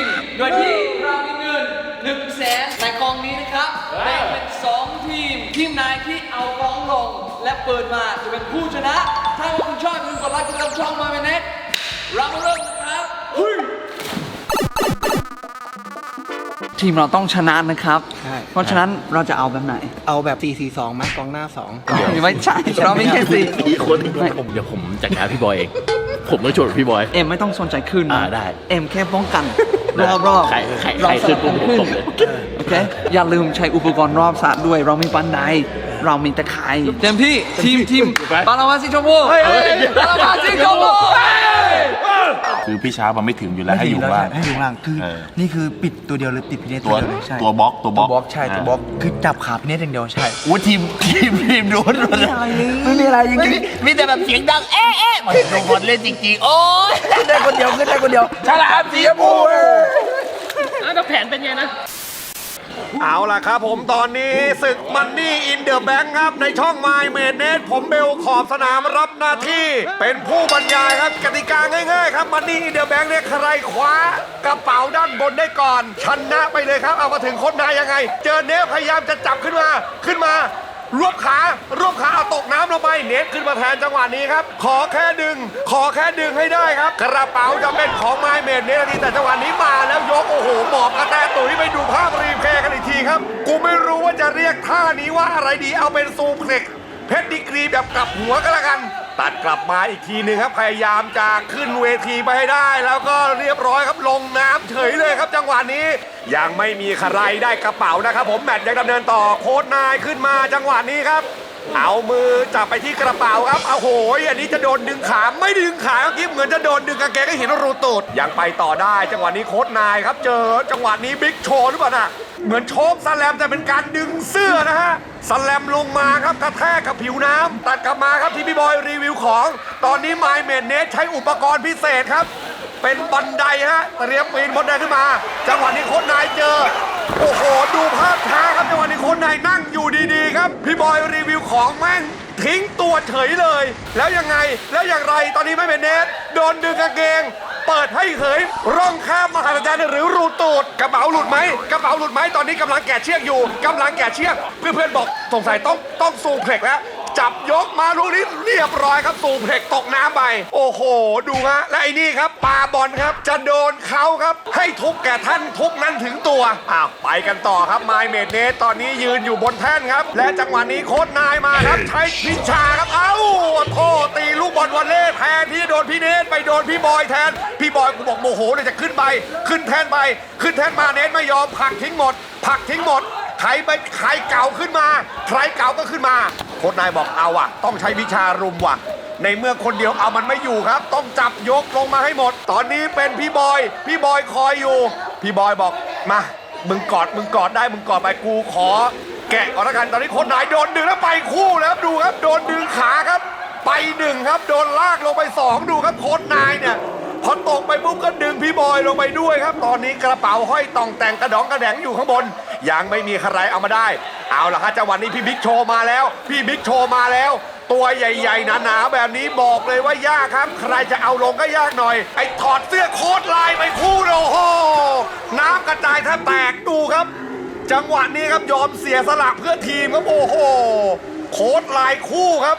ง โดยที่เรามีเงิน1แสนในกองนี้นะครับแบ่งเป็น2ทีม ทีมไหนที่เอากองลง และเปิดมาจะเป็นผู้ชนะ ถ้าว่าคุณชอบอย่าลืมกดไลค์กดติดตามช่องมาเมเน็ตเรามาเริ่มกันครับทีมเราต้องชนะนะครับ ใช่ เพราะฉะนั้นเราจะเอาแบบไหนเอาแบบ 4 4 2ไหมกองหน้า 2 ไม่ใช่เราไม่ใช่สิอีกคนผมเดี๋ยวผมจัดการพี่บอยเอง ผมต้องชวนพี่บอย เอ็มไม่ต้องสนใจขึ้นนะอ่าได้ เอ็มแค่ป้องกันได้รอบรอบใครใครเราใครขึ้นปุ๊บผมตบเลย โอเค อย่าลืมใช้อุปกรณ์รอบสระด้วย เรามีบันได เรามีตะข่ายเต็มที่ทีมทีมไปปาลาวาซิชมพูปาลาวาซิชมพู คือพี่ช้ามันไม่ถึงอยู่แล้วให้อยู่ว่าง ให้อยู่ข้างล่างคือเออ นี่คือปิดตัวเดียวหรือปิดพิเนตตัวเดียวเลยใช่ตัวบล็อกตัวบล็อกบล็อกใช่ตัวบล็อกคือจับขาพิเนตอย่างเดียวใช่อู้ทีมทีมทีมโดนไม่มีอะไรเลยไม่มีอะไรจริงมีแต่แบบเสียงดังเอ๊ะเอ๊ะเหมือนโดนบอลเล่นจริงๆโอ้ยๆขึ้นได้คนเดียวขึ้นได้คนเดียว ฉลามสีชมพูแล้วแผนเป็นไงนะ เอาล่ะครับผมตอนนี้ศึกมันนี่อินเดอะแบงค์ครับ ในช่องไมเมดเนตผมเบลขอบสนามรับหน้าที่ เป็นผู้บรรยายครับกติกาง่ายๆครับมันนี่อินเดอะแบงค์เนี่ยใครคว้ากระเป๋าด้านบนได้ก่อนชนะไปเลยครับ เอามาถึงคนนายยังไง เจอเนฟพยายามจะจับขึ้นมาขึ้นมา รวบขารวบขาเอาตกน้ำลงไปเนฟขึ้นมาแทนจังหวะนี้ครับ ขอแค่ดึง ขอแค่ดึงให้ได้ครับ กระเป๋าจะเป็นของไมเมดเนทีแต่จังหวะนี้มาแล้วยกโอ้โหหมอบกระแตตุ๋ยไปดูภาพรีเพย์กันอีกทีครับ กูไม่รู้ว่าจะเรียกท่านี้ว่าอะไรดีเอาเป็นซูเพล็กเพชรดีกรีแบบกลับหัวก็แล้วกัน ตัดกลับมาอีกทีหนึ่งครับพยายามจะขึ้นเวทีไปให้ได้ แล้วก็เรียบร้อยครับลงน้ำเฉยเลยครับ จังหวะนี้ ยังไม่มีใครได้กระเป๋านะครับ ผมแมตช์ยังดำเนินต่อโค้ดนายขึ้นมาจังหวะนี้ครับ เอามือจับไปที่กระเป๋าครับเอาโหยอันนี้จะโดนดึงขาไม่ดึงขาเมื่อกี้เหมือนจะโดนดึงกางเกงก็เห็นรูตูดยังไปต่อได้ จังหวะนี้โค้ดนายครับ เจอจังหวะนี้บิ๊กโชว์หรือเปล่าน่ะเหมือนโชกสแลมแต่เป็นการดึงเสื้อนะฮะสแลมลงมาครับกระแทกกับผิวน้ำตัดกลับมาครับที่พี่บอยรีวิวของ ตอนนี้ไมเมดเนสใช้อุปกรณ์พิเศษครับ เป็นบันไดฮะเตรียมปีนบนไดขึ้นมา จังหวะนี้โค้ดนายเจอ โอ้โห ดูภาพช้าครับจังหวะนี้คนไหนั่งอยู่ดีๆ ครับ พี่บอยรีวิวของแม่งทิ้งตัวเฉยเลย แล้วยังไงแล้วอย่างไรตอนนี้ไม่เป็นเนสโดนดึงกางเกง เปิดให้เฉยร่องข้ามมหาจารย์หรือรูตูดกระเป๋าหลุดไหมกระเป๋าหลุดไหมตอนนี้กำลังแกะเชือกอยู่กำลังแกะเชือกเพื่อนๆบอกสงสัยต้องต้องซูเพล็กแล้ว จับยกมาลูกนี้เรียบร้อยครับสูเพกตกน้ำไป โอ้โห ดูฮะและไอ้นี่ครับปาบอลครับ จะโดนเขาครับ ให้ทุกแก่ท่านทุกนั้นถึงตัวอ้าวไปกันต่อครับไมเมดเนสตอนนี้ยืนอยู่บนแท่นครับ และจังหวะนี้โค้ดนายมาครับใช้พิชาครับเอ้าโทษตีลูกบอลวอลเล่แทนที่โดนพี่เนสไปโดนพี่บอยแทน พี่บอยกูบอกโมโหเลยจะขึ้นไป ขึ้นแท่นไป ขึ้นแท่นมาเนสไม่ยอมผลักทิ้งหมดผลักทิ้งหมดใครไปใครเก่าขึ้นมา ใครเก่าก็ขึ้นมา โค้ชนายบอกเอาอะต้องใช้วิชารุมว่ะ ในเมื่อคนเดียวเอามันไม่อยู่ครับ ต้องจับยกลงมาให้หมด ตอนนี้เป็นพี่บอย พี่บอยคอยอยู่ พี่บอยบอกมามึงกอดมึงกอดได้มึงกอดไปกูขอ แกะก่อนละกันตอนนี้โค้ชนายโดนดึงแล้วไปคู่แล้วครับดูครับ โดนดึงขาครับ ไปหนึ่งครับโดนลากลงไปสองดูครับโค้ชนายเนี่ยพอตกไปปุ๊บก็ดึงพี่บอยลงไปด้วยครับ ตอนนี้กระเป๋าห้อยต่องแต่งกระดองกระแดงอยู่ข้างบน ยังไม่มีใครเอามาได้ เอาละครับจังหวะนี้พี่บิ๊กโชว์มาแล้ว พี่บิ๊กโชว์มาแล้ว ตัวใหญ่ๆหนาๆแบบนี้บอกเลยว่ายากครับ ใครจะเอาลงก็ยากหน่อย ไอ้ถอดเสื้อโค้ทลายไปคู่โอ้โหน้ำกระจายแทบแตกดูครับ จังหวะนี้ครับยอมเสียสละเพื่อทีมครับโอ้โห โค้ทลายคู่ครับ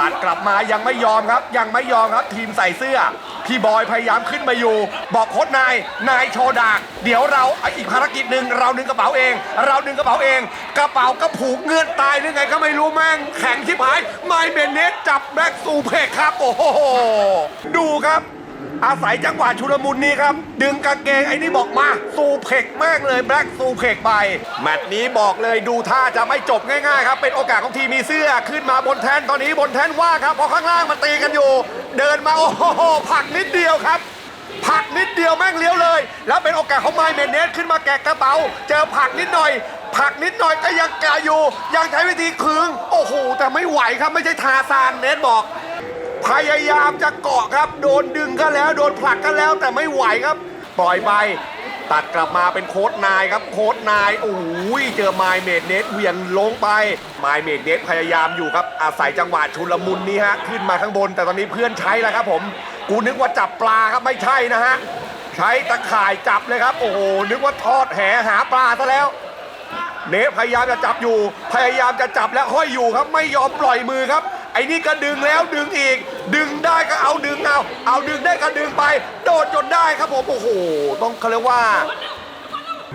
ตัดกลับมายังไม่ยอมครับ ยังไม่ยอมครับ ทีมใส่เสื้อ พี่บอยพยายามขึ้นมาอยู่ บอกโค้ชนายนายโชดาก เดี๋ยวเราอาอีกภารกิจหนึ่งเราดึงกระเป๋าเอง เราดึงกระเป๋าเอง กระเป๋าก็ผูกเงื่อนตายหรือไงก็ไม่รู้แม่งแข็งที่หายไมเบนเนสจับแบ็กซูเพกครับโอ้โหดูครับ อาศัยจังหวะชุลมุนนี้ครับ ดึงกางเกงไอ้นี่บอกมาซูเพกแม่งเลยแบล็กซูเพกไปแมตช์นี้บอกเลยดูท่าจะไม่จบง่ายๆครับ เป็นโอกาสของทีมมีเสื้อขึ้นมาบนแทนตอนนี้บนแทนว่าครับเพราะข้างล่างมันตีกันอยู่ เดินมาโอ้โหผักนิดเดียวครับผักนิดเดียวแม่งเลี้ยวเลย แล้วเป็นโอกาสของไมเมนเนสขึ้นมาแกะกระเป๋า เจอผักนิดหน่อย ผักนิดหน่อยก็ยังกาอยู่ ยังใช้วิธีคืงโอ้โห แต่ไม่ไหวครับไม่ใช่ทาซานเนสบอก พยายามจะเกาะครับ โดนดึงก็แล้ว โดนผลักก็แล้วแต่ไม่ไหวครับ ปล่อยไปตัดกลับมาเป็นโค้ดนายครับ โค้ดนายโอ้ยเจอไมเมดเนสเหวียงลงไปไมเมดเนสพยายามอยู่ครับ อาศัยจังหวะชุลมุนนี้ฮะขึ้นมาข้างบน แต่ตอนนี้เพื่อนใช้แล้วครับ ผม กูนึกว่าจับปลาครับไม่ใช่นะฮะใช้ตะข่ายจับเลยครับ โอ้โหนึกว่าทอดแหหาปลาซะแล้ว เนฟพยายามจะจับอยู่ พยายามจะจับและห้อยอยู่ครับ ไม่ยอมปล่อยมือครับ ไอ้นี่ก็ดึงแล้วดึงอีก ดึงได้ก็เอาดึงเอา เอาดึงได้ก็ดึงไป โดดจนได้ครับผมโอ้โห ต้องเขาเรียกว่า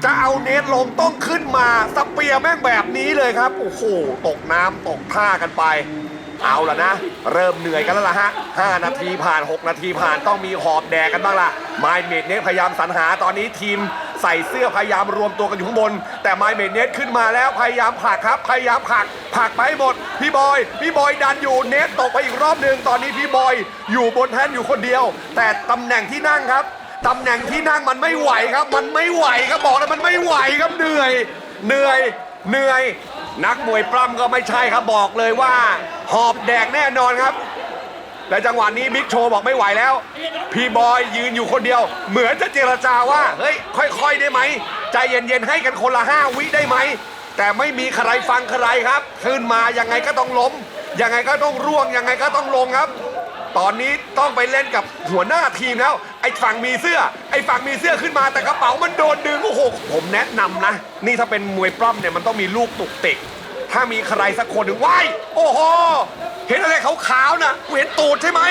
จะเอาเนตลงต้องขึ้นมาสเปียร์แม่งแบบนี้เลยครับ โอ้โห ตกน้ำตกท่ากันไป เอาละนะ เริ่มเหนื่อยกันแล้วล่ะฮะ 5 นาทีผ่าน 6 นาทีผ่านต้องมีหอบแดกกันบ้างล่ะไมเมดเนทพยายามสรรหาตอนนี้ทีมใส่เสื้อพยายามรวมตัวกันอยู่ข้างบน แต่ไมเมดเนทขึ้นมาแล้วพยายามผลักครับ พยายามผลักผลักไปหมด พี่บอย พี่บอยดันอยู่เนทตกไปอีกรอบหนึ่งตอนนี้พี่บอย อยู่บนแท่นอยู่คนเดียว แต่ตำแหน่งที่นั่งครับตำแหน่งที่นั่งมันไม่ไหวครับ มันไม่ไหวครับบอกเลยมันไม่ไหวครับเหนื่อย เหนื่อย เหนื่อย นักมวยปล้ำก็ไม่ใช่ครับบอกเลยว่า หอบแดกแน่นอนครับ และจังหวะนี้บิ๊กโชว์บอกไม่ไหวแล้ว พี่บอยยืนอยู่คนเดียว เหมือนจะเจรจาว่า เฮ้ย ค่อย ๆ ได้ไหม ใจเย็นๆให้กันคนละห้าวิได้ไหม แต่ไม่มีใครฟังใครครับ ขึ้นมายังไงก็ต้องล้ม ยังไงก็ต้องร่วงยังไงก็ต้องลงครับ ตอนนี้ต้องไปเล่นกับหัวหน้าทีมแล้ว ไอ้ฝั่งมีเสื้อ ไอ้ฝั่งมีเสื้อขึ้นมาแต่กระเป๋ามันโดนดึงโอ้โหผมแนะนำนะ นี่ถ้าเป็นมวยปล้ำเนี่ยมันต้องมีลูกตุกติก ถ้ามีใครสักคนหนึ่งว้ายโอ้โห เห็นอะไรขาวๆนะเห็นตูดใช่ไหม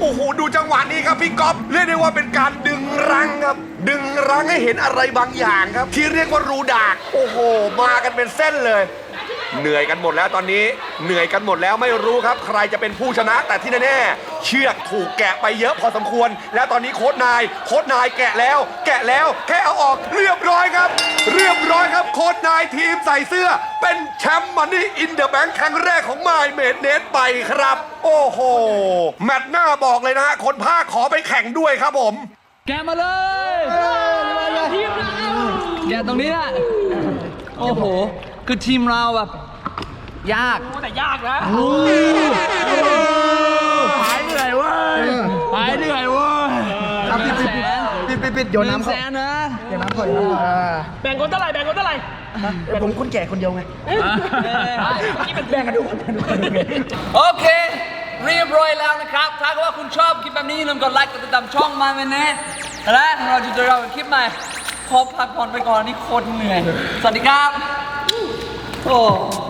โอ้โหดูจังหวะนี้ครับพี่ก๊อฟเรียกได้ว่าเป็นการดึงรังครับ ดึงรังให้เห็นอะไรบางอย่างครับ ที่เรียกว่ารูดาก โอ้โห มากันเป็นเส้นเลย เหนื่อยกันหมดแล้วตอนนี้เหนื่อยกันหมดแล้วไม่รู้ครับ ใครจะเป็นผู้ชนะ แต่ที่แน่ๆเชือกถูกแกะไปเยอะพอสมควร แล้วตอนนี้โค้ดนาย โค้ดนายแกะแล้ว แกะแล้วแค่เอาออกเรียบร้อยครับ เรียบร้อยครับ โค้ดนายทีมใส่เสื้อ เป็นแชมป์มันนี่อินเดอะแบงค์ครั้งแรกของไมเมดเนสไปครับ โอ้โหแมตช์หน้าบอกเลยนะฮะคนภาคขอไปแข่งด้วยครับผม แกมาเลยแกตรงนี้แหละโอ้โห คือทีมเราแบบยากแต่ยากนะหายเหนื่อยเว้ยหายเหนื่อยเว้ยเอาปิดปิดปิดปิดปิดโยนน้ำแสเข้านนะโยนน้ำเข้าโยนน้ำเข้าอ่าแบ่งคนเท่าไหร่แบ่งคนเท่าไหร่เดี๋ยวผมคนแก่คนเดียวไงนี่เป็นแบ่งกันทุกคนโอเค เรียบร้อยแล้วนะครับ ถ้าเกิดว่าคุณชอบคลิปแบบนี้อย่าลืมกดไลค์กดติดตามช่องมาเมเนสและเราจะเจอเราในคลิปใหม่ขอพักผ่อนไปก่อนนี่โคตรเหนื่อย สวัสดีครับ 哦。